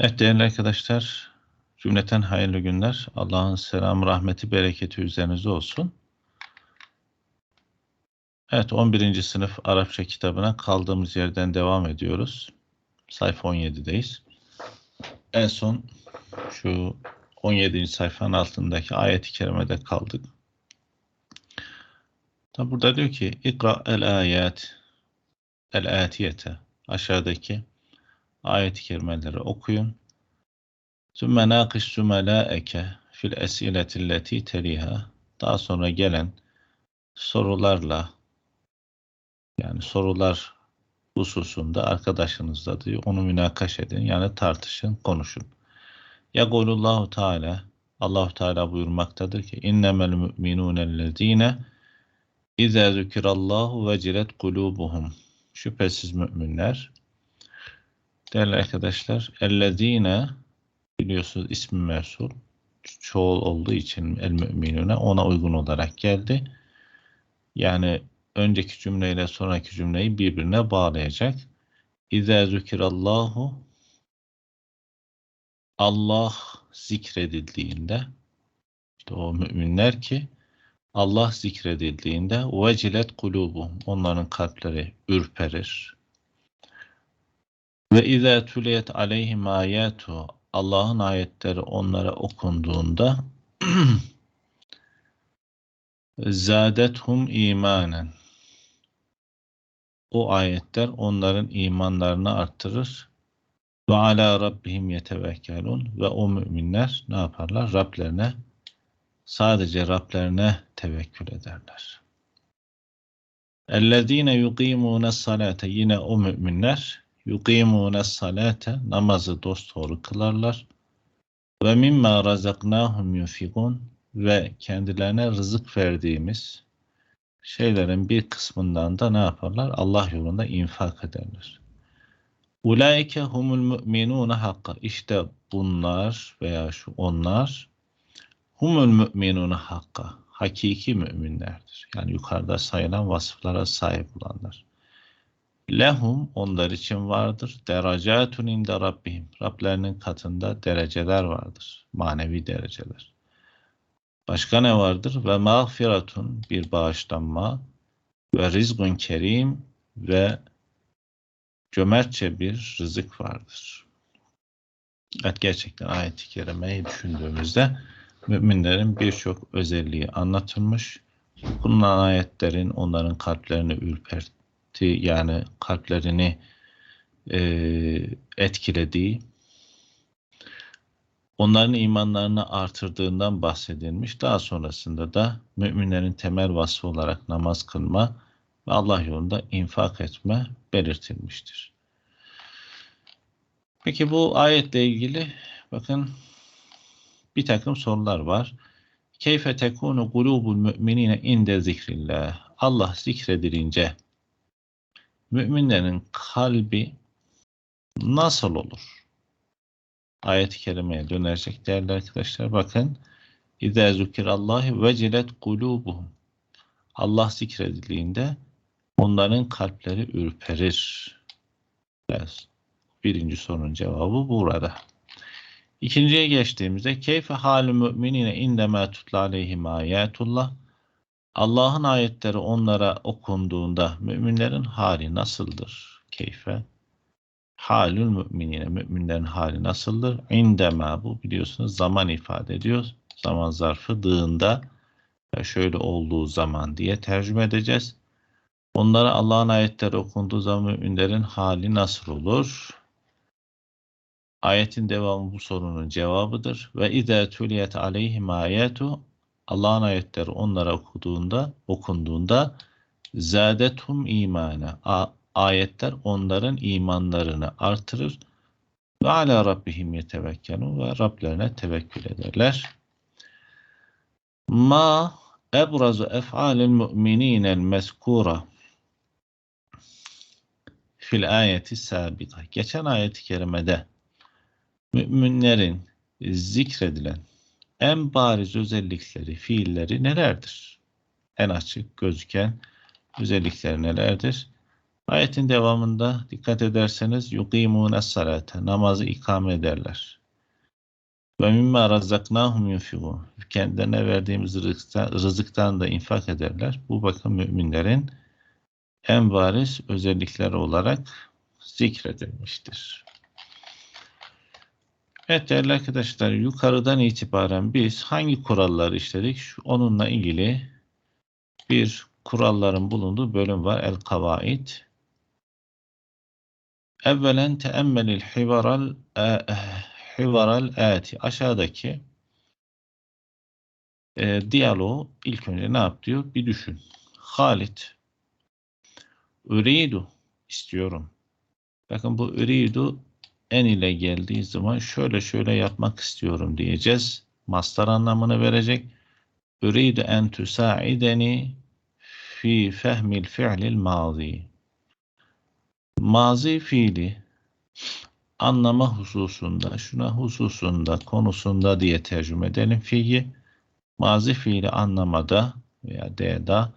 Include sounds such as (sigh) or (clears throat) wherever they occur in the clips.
Evet değerli arkadaşlar, cümleten hayırlı günler. Allah'ın selamı, rahmeti, bereketi üzerinize olsun. Evet 11. sınıf Arapça kitabına kaldığımız yerden devam ediyoruz. Sayfa 17'deyiz. En son şu 17. sayfanın altındaki ayet-i kerimede kaldık. Tabi burada diyor ki İkra el ayet el atiyete aşağıdaki ayet-i kerimeleri okuyun. Sümme nâkiş zümelâeke fil esiletilleti teriha. Daha sonra gelen sorularla yani sorular hususunda arkadaşınızla diyor, onu münakaş edin. Yani tartışın, konuşun. Ya Yagulullahu Teala Allah Teala buyurmaktadır ki innemel mu'minûnellezîne İzâ zükirallahu vecilet kulubuhum. Şüphesiz müminler Değerli arkadaşlar, ellezine biliyorsunuz ismi mersul çoğul olduğu için el müminune ona uygun olarak geldi. Yani önceki cümleyle sonraki cümleyi birbirine bağlayacak. İzâ zükirallahu Allah zikredildiğinde işte o müminler ki Allah zikredildiğinde vecilet kulubu onların kalpleri ürperir. Ve izâ tüliyet aleyhim âyâtu Allah'ın ayetleri onlara okunduğunda (clears throat) zâdethum imanen o ayetler onların imanlarını arttırır. Ve ala rabbihim yetevekkelun ve o müminler ne yaparlar? Rablerine sadece Rablerine tevekkül ederler. Ellezine yuqimune salate yine o müminler yukimune salate namazı dosdoğru kılarlar ve mimma razaknahum yunfikun ve kendilerine rızık verdiğimiz şeylerin bir kısmından da ne yaparlar? Allah yolunda infak ederler. Ulaike humul mu'minune hakka. İşte bunlar veya şu onlar humul mu'minune hakka. Hakiki müminlerdir. Yani yukarıda sayılan vasıflara sahip olanlar. Lehum onlar için vardır. Derecatun inde rabbihim. Rablerinin katında dereceler vardır. Manevi dereceler. Başka ne vardır? Ve mağfiratun bir bağışlanma ve rizgun kerim ve cömertçe bir rızık vardır. Evet gerçekten ayet-i kerimeyi düşündüğümüzde müminlerin birçok özelliği anlatılmış. Bulunan ayetlerin onların kalplerini ürpertti yani kalplerini e, etkilediği, onların imanlarını artırdığından bahsedilmiş. Daha sonrasında da müminlerin temel vasfı olarak namaz kılma ve Allah yolunda infak etme belirtilmiştir. Peki bu ayetle ilgili bakın bir takım sorular var. Keyfe tekunu kulubul müminine inde zikrillah. Allah zikredilince müminlerin kalbi nasıl olur? Ayet-i kerimeye dönersek değerli arkadaşlar bakın. İzâ zükirallahi vecilet kulubuhum. Allah zikredildiğinde onların kalpleri ürperir. Biraz birinci sorunun cevabı burada. İkinciye geçtiğimizde keyfe halü müminine indemâ tutla aleyhim ayetullah Allah'ın ayetleri onlara okunduğunda müminlerin hali nasıldır? Keyfe? Halül müminine, müminlerin hali nasıldır? İndema bu biliyorsunuz zaman ifade ediyor. Zaman zarfı dığında şöyle olduğu zaman diye tercüme edeceğiz. Onlara Allah'ın ayetleri okunduğu zaman müminlerin hali nasıl olur? Ayetin devamı bu sorunun cevabıdır. Ve izâ tüliyet aleyhim ayetu Allah'ın ayetleri onlara okuduğunda, okunduğunda zâdetum imane. Ayetler onların imanlarını artırır. Ve ala rabbihim yetevekkelun ve Rablerine tevekkül ederler. Ma ebrazu ef'alil mu'minînel meskura fil ayeti sabita. Geçen ayet-i kerimede müminlerin zikredilen en bariz özellikleri, fiilleri nelerdir? En açık gözüken özellikleri nelerdir? Ayetin devamında dikkat ederseniz yukimune salate namazı ikame ederler. Ve mimme razzaknahum yunfigun kendilerine verdiğimiz rızıktan, rızıktan da infak ederler. Bu bakın müminlerin en bariz özellikleri olarak zikredilmiştir. Evet değerli arkadaşlar yukarıdan itibaren biz hangi kuralları işledik? Onunla ilgili bir kuralların bulunduğu bölüm var. El Kavaid. Evvelen teemmelil hivaral e, hivaral ati. Aşağıdaki e, diyaloğu ilk önce ne yap diyor? Bir düşün. Halit Üridu istiyorum. Bakın bu üridu en ile geldiği zaman şöyle şöyle yapmak istiyorum diyeceğiz. Mastar anlamını verecek. Üridu en tusaideni fi fehmil fi'lil mazi. Mazi fiili anlama hususunda, şuna hususunda, konusunda diye tercüme edelim fiili. Mazi fiili anlamada veya D'da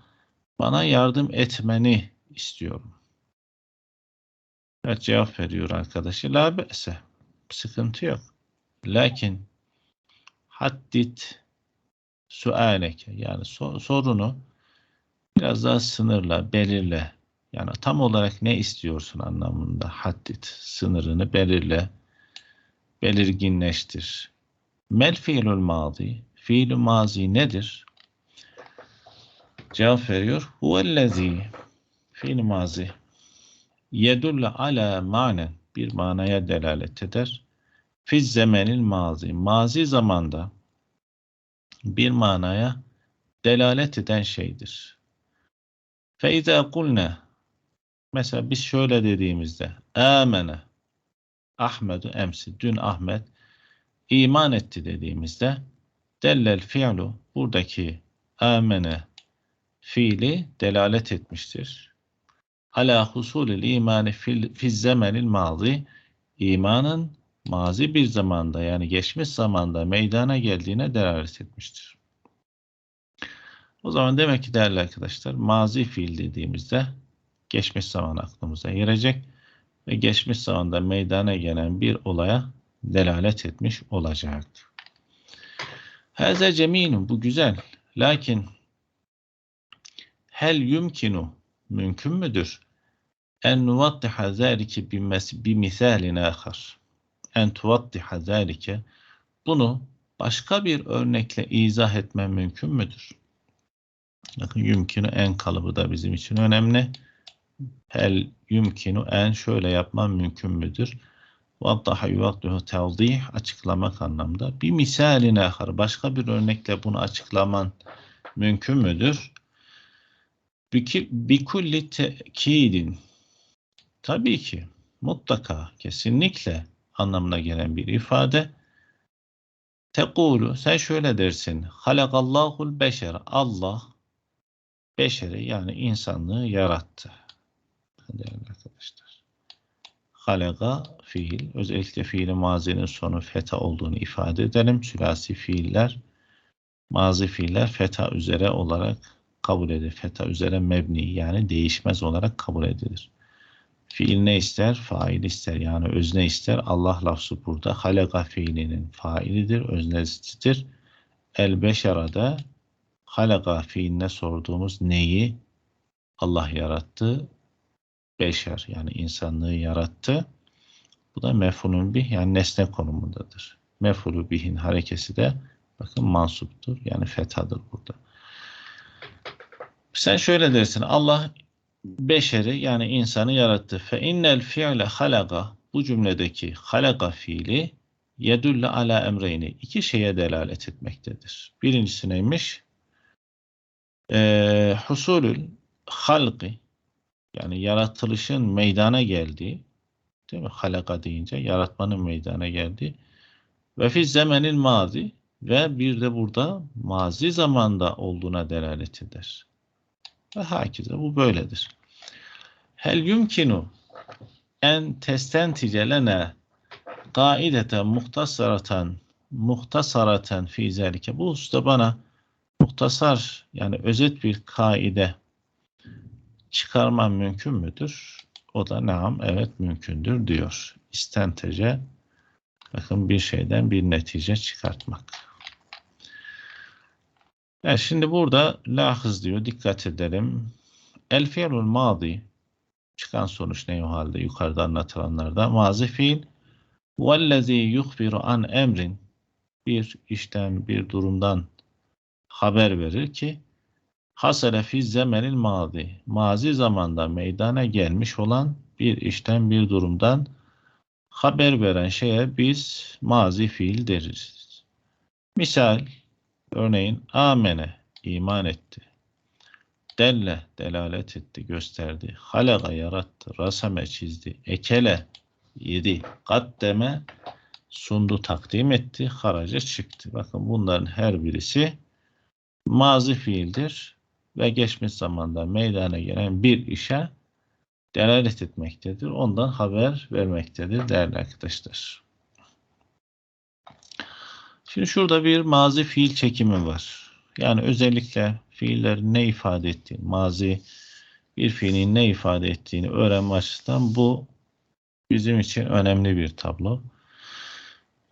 bana yardım etmeni istiyorum. Evet cevap veriyor arkadaşı. La be'se. Sıkıntı yok. Lakin haddit sualeke yani sor, sorunu biraz daha sınırla, belirle. Yani tam olarak ne istiyorsun anlamında haddit. Sınırını belirle. Belirginleştir. Mel fiilül mazi. Fiilü mazi nedir? Cevap veriyor. Huvellezî. Fiil mazi yedulle ala manen bir manaya delalet eder. Fiz zemenil mazi. Mazi zamanda bir manaya delalet eden şeydir. Feiza kulne mesela biz şöyle dediğimizde amene Ahmedu emsi dün Ahmet iman etti dediğimizde dellel fi'lu buradaki amene fiili delalet etmiştir ala husulil imani fil, zemenil mazi imanın mazi bir zamanda yani geçmiş zamanda meydana geldiğine delalet etmiştir. O zaman demek ki değerli arkadaşlar mazi fiil dediğimizde geçmiş zaman aklımıza girecek ve geçmiş zamanda meydana gelen bir olaya delalet etmiş olacaktır. Haze cemilun bu güzel. Lakin hel yumkinu mümkün müdür? En nuvaddiha zâlike bir misalin âkhar. En tuvaddiha zâlike bunu başka bir örnekle izah etme mümkün müdür? Bakın yümkünü en kalıbı da bizim için önemli. Hel yümkünü en şöyle yapmam mümkün müdür? Vaddaha yuvadduhu tevdih açıklamak anlamda. Bir misalin ahar başka bir örnekle bunu açıklaman mümkün müdür? Bikulli tekidin tabii ki mutlaka kesinlikle anlamına gelen bir ifade. Tekulu sen şöyle dersin. Halakallahul beşer. Allah beşeri yani insanlığı yarattı. Değerli arkadaşlar. Halaka fiil. Özellikle fiili mazinin sonu feta olduğunu ifade edelim. Sülasi fiiller mazi fiiller feta üzere olarak kabul edilir. Feta üzere mebni yani değişmez olarak kabul edilir. Fiil ne ister? Fail ister. Yani özne ister. Allah lafzı burada. Halaka fiilinin failidir, öznesidir. El beşerada halaka fiiline sorduğumuz neyi Allah yarattı? Beşer yani insanlığı yarattı. Bu da mef'ulun bih yani nesne konumundadır. Mef'ulü bihin harekesi de bakın mansuptur. Yani fethadır burada. Sen şöyle dersin. Allah beşeri yani insanı yarattı. Fe innel fi'le halaga bu cümledeki halaga fiili yedülle ala emreyni iki şeye delalet etmektedir. Birincisi neymiş? Ee, husulül halqi yani yaratılışın meydana geldiği değil mi? Halaka deyince yaratmanın meydana geldiği ve fi zemenin mazi ve bir de burada mazi zamanda olduğuna delalet eder. Ve hakize bu böyledir. Hel yumkinu en testentice lene kaideten muhtasaratan muhtasaraten fi zelike. Bu hususta bana muhtasar yani özet bir kaide çıkarman mümkün müdür? O da naam evet mümkündür diyor. İstentece bakın bir şeyden bir netice çıkartmak. Evet, şimdi burada lahız diyor. Dikkat edelim. El fiilul madi çıkan sonuç ne o halde yukarıda anlatılanlarda mazi fiil vellezî yuhbiru an emrin bir işten bir durumdan haber verir ki hasele fi zemenil mazi mazi zamanda meydana gelmiş olan bir işten bir durumdan haber veren şeye biz mazi fiil deriz. Misal örneğin amene iman etti. Delle delalet etti, gösterdi. Halaga yarattı, rasame çizdi. Ekele yedi. Kaddeme sundu, takdim etti. Haraca çıktı. Bakın bunların her birisi mazi fiildir ve geçmiş zamanda meydana gelen bir işe delalet etmektedir. Ondan haber vermektedir değerli arkadaşlar. Şimdi şurada bir mazi fiil çekimi var. Yani özellikle fiillerin ne ifade ettiğini, mazi bir fiilin ne ifade ettiğini öğrenme açısından bu bizim için önemli bir tablo.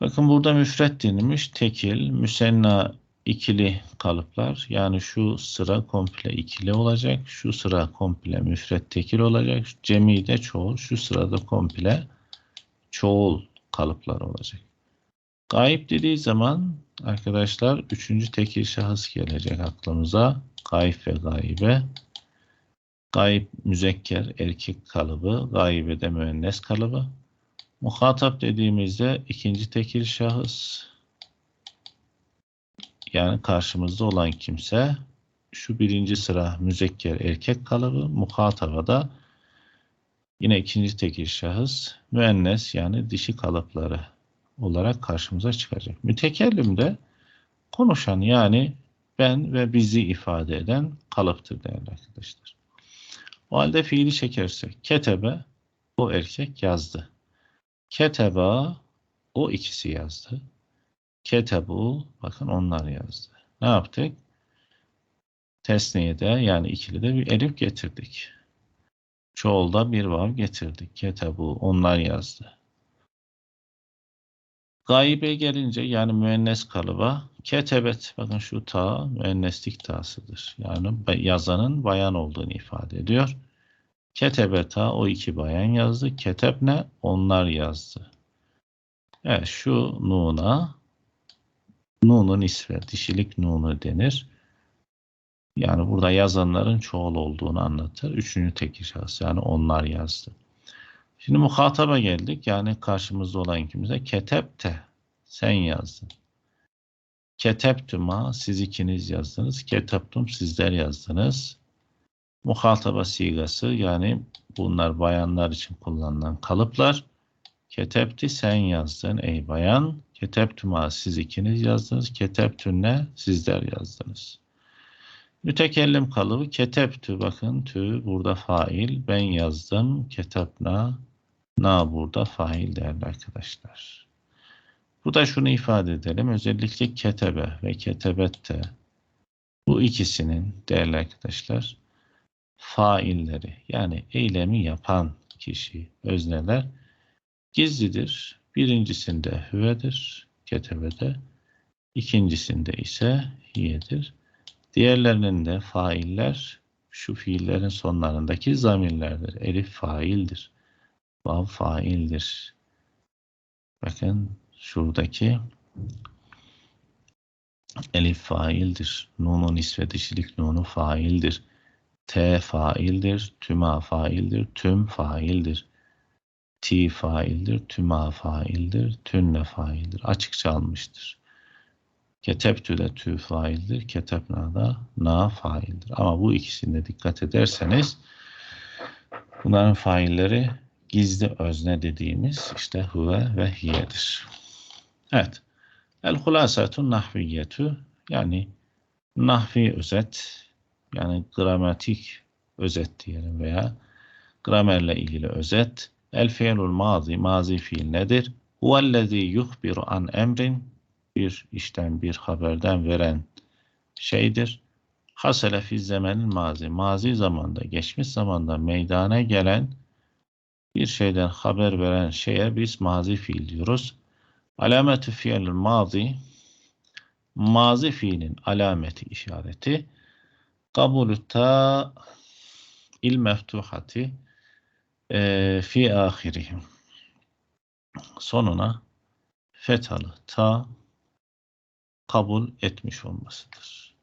Bakın burada müfret denilmiş. Tekil, müsenna ikili kalıplar. Yani şu sıra komple ikili olacak. Şu sıra komple müfret tekil olacak. Cemi de çoğul. Şu sırada komple çoğul kalıplar olacak. Gayip dediği zaman arkadaşlar üçüncü tekil şahıs gelecek aklımıza. Gayip ve gaybe. Gayip müzekker erkek kalıbı. Gaybe de müennes kalıbı. Muhatap dediğimizde ikinci tekil şahıs yani karşımızda olan kimse şu birinci sıra müzekker erkek kalıbı muhataba da yine ikinci tekil şahıs müennes yani dişi kalıpları olarak karşımıza çıkacak. Mütekellim de konuşan yani ben ve bizi ifade eden kalıptır değerli arkadaşlar. O halde fiili çekersek ketebe o erkek yazdı. Keteba o ikisi yazdı. Ketebu bakın onlar yazdı. Ne yaptık? Tesniyede yani ikili de bir elif getirdik. Çoğulda bir vav getirdik. Ketebu onlar yazdı. Gaybe gelince yani müennes kalıba ketebet bakın şu ta müenneslik tasıdır. Yani yazanın bayan olduğunu ifade ediyor. Ketebeta o iki bayan yazdı. Ketebne onlar yazdı. Evet şu nuna nunun ismi dişilik nunu denir. Yani burada yazanların çoğul olduğunu anlatır. Üçüncü tekil şahıs yani onlar yazdı. Şimdi muhataba geldik. Yani karşımızda olan kimse ketepte sen yazdın. Keteptüma siz ikiniz yazdınız. Keteptum sizler yazdınız. Muhataba sigası yani bunlar bayanlar için kullanılan kalıplar. Ketepti sen yazdın ey bayan. Keteptüma siz ikiniz yazdınız. Keteptünne sizler yazdınız. Mütekellim kalıbı keteptü bakın tü burada fail ben yazdım ketepna Na burada fail değerli arkadaşlar. Burada şunu ifade edelim. Özellikle ketebe ve ketebette bu ikisinin değerli arkadaşlar failleri yani eylemi yapan kişi, özneler gizlidir. Birincisinde hüvedir, ketebede. ikincisinde ise hiyedir. Diğerlerinin de failler şu fiillerin sonlarındaki zamirlerdir. Elif faildir. Vav faildir. Bakın şuradaki elif faildir. Nunun isve dişilik nunu faildir. T faildir. Tüma faildir. Tüm faildir. Ti faildir. Tüma faildir. Tünne faildir. Açıkça almıştır. Keteptü de tü faildir. Ketepna da na faildir. Ama bu ikisinde dikkat ederseniz bunların failleri gizli özne dediğimiz işte huve ve hiyedir. Evet. El hulasatun nahviyetü yani nahvi özet yani gramatik özet diyelim veya gramerle ilgili özet. El fiilul mazi, mazi fiil nedir? Huvellezî yuhbiru an emrin bir işten bir haberden veren şeydir. Hasele fi zemenil mazi. Mazi zamanda, geçmiş zamanda meydana gelen bir şeyden haber veren şeye biz mazi fiil diyoruz. Alametü fiilil mazi mazi fiilin alameti işareti kabulü ta il meftuhati e, fi ahirihim sonuna fethalı ta kabul etmiş olmasıdır.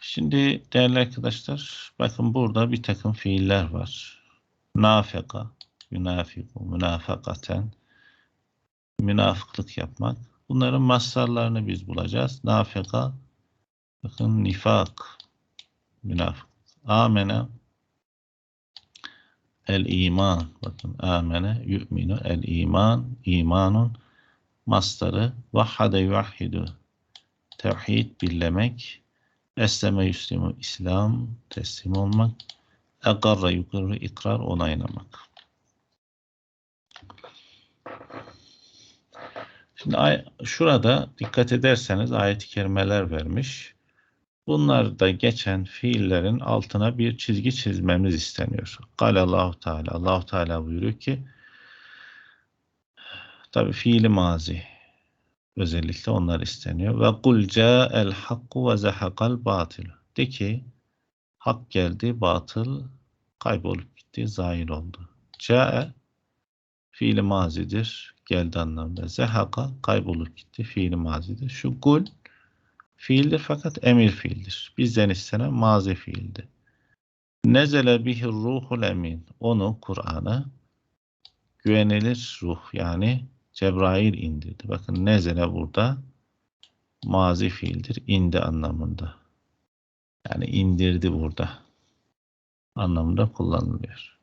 Şimdi değerli arkadaşlar bakın burada bir takım fiiller var. Nafeka, yunafiku, münafakaten, münafıklık yapmak. Bunların mastarlarını biz bulacağız. Nafeka, bakın nifak, münafık. Amene, el iman. Bakın amene, yu'minu, el iman, imanun mastarı. Vahhade yuvahhidu, tevhid, birlemek. Esleme yüslimu, İslam, teslim olmak. Egarra yukarı ikrar onaylamak. Şimdi ay- şurada dikkat ederseniz ayet-i kerimeler vermiş. Bunlarda geçen fiillerin altına bir çizgi çizmemiz isteniyor. Kale Allahu Teala. Allahu Teala buyuruyor ki tabi fiili mazi özellikle onlar isteniyor. Ve kul el hakku ve zehakal batil. De ki hak geldi, batıl kaybolup gitti, zahir oldu. Ca'e fiili mazidir, geldi anlamında. Zehaka kaybolup gitti, fiili mazidir. Şu kul fiildir fakat emir fiildir. Bizden istenen mazi fiildi. Nezele bihir ruhul emin. Onu Kur'an'ı güvenilir ruh yani Cebrail indirdi. Bakın nezele burada mazi fiildir. indi anlamında. Yani indirdi burada anlamında kullanılıyor.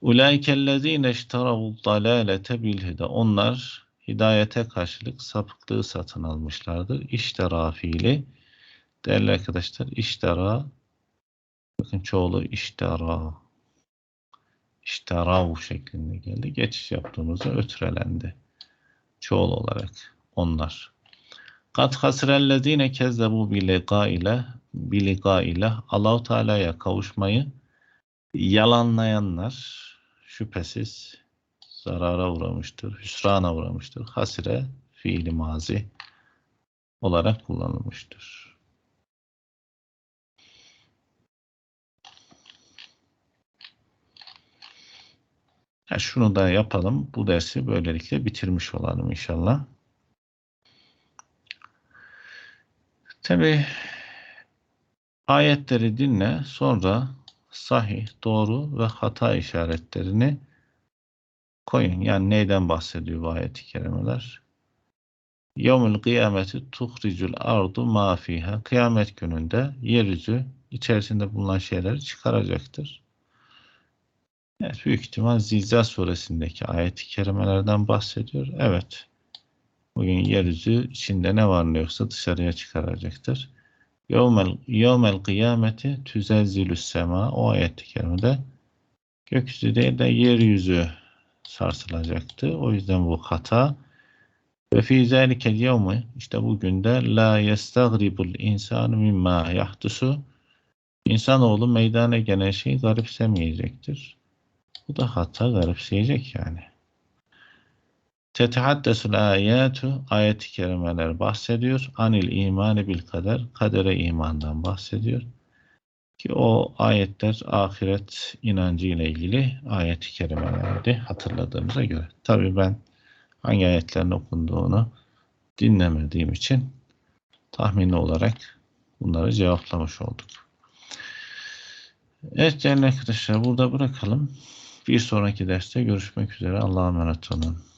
Ulaikellezine işteravu dalalete bil huda. Onlar hidayete karşılık sapıklığı satın almışlardır. İştera fiili. Değerli arkadaşlar iştera bakın çoğulu iştera işterav şeklinde geldi. Geçiş yaptığımızda ötürelendi. Çoğul olarak onlar. Kat hasrellezine kezzebu bi ile bi ile Allahu Teala'ya kavuşmayı yalanlayanlar şüphesiz zarara uğramıştır, hüsrana uğramıştır. Hasire fiili mazi olarak kullanılmıştır. Ha, şunu da yapalım. Bu dersi böylelikle bitirmiş olalım inşallah. Tabi ayetleri dinle sonra sahih, doğru ve hata işaretlerini koyun. Yani neyden bahsediyor bu ayet-i kerimeler? Yevmül kıyameti tuhricul ardu ma fiha. Kıyamet gününde yeryüzü içerisinde bulunan şeyleri çıkaracaktır. Evet, büyük ihtimal Zilzal suresindeki ayet-i kerimelerden bahsediyor. Evet. Bugün yeryüzü içinde ne var ne yoksa dışarıya çıkaracaktır. Yevmel, yevmel kıyameti tüzelzilüs sema o ayet-i kerimede gökyüzü değil de yeryüzü sarsılacaktı. O yüzden bu hata. Ve fi zâlikel yevmi işte bugün de la yestagribul insanu mimma yahdusu İnsanoğlu meydana gelen şeyi garipsemeyecektir. Bu da hata garipseyecek yani. Tetehaddesul ayatu ayet-i kerimeler bahsediyor. Anil imani bil kader kadere imandan bahsediyor. Ki o ayetler ahiret inancı ile ilgili ayet-i kerimelerdi hatırladığımıza göre. Tabii ben hangi ayetlerin okunduğunu dinlemediğim için tahmini olarak bunları cevaplamış olduk. Evet değerli arkadaşlar burada bırakalım. Bir sonraki derste görüşmek üzere. Allah'a emanet olun.